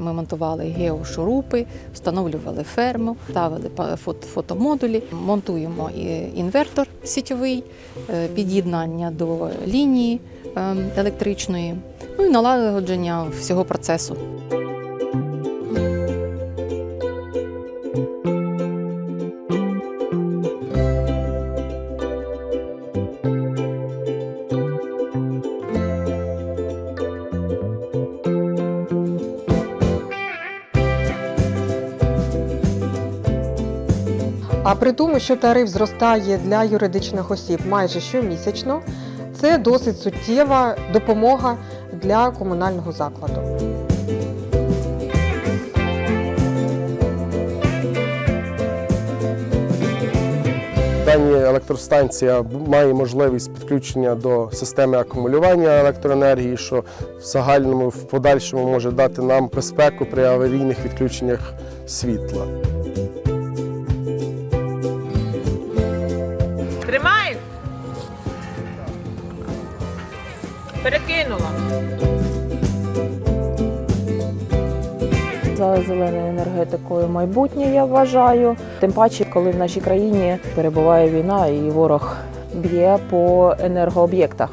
Ми монтували геошурупи, встановлювали ферму, ставили фотомодулі, монтуємо інвертор сітєвий, е, під'єднання до лінії е, електричної, ну і налагодження всього процесу. А при тому, що тариф зростає для юридичних осіб майже щомісячно, це досить суттєва допомога для комунального закладу. Дані електростанція має можливість підключення до системи акумулювання електроенергії, що в загальному в подальшому може дати нам безпеку при аварійних відключеннях світла. Тримаєш? Перекинула. За зеленою енергетикою майбутнє, я вважаю. Тим паче, коли в нашій країні перебуває війна і ворог б'є по енергооб'єктах.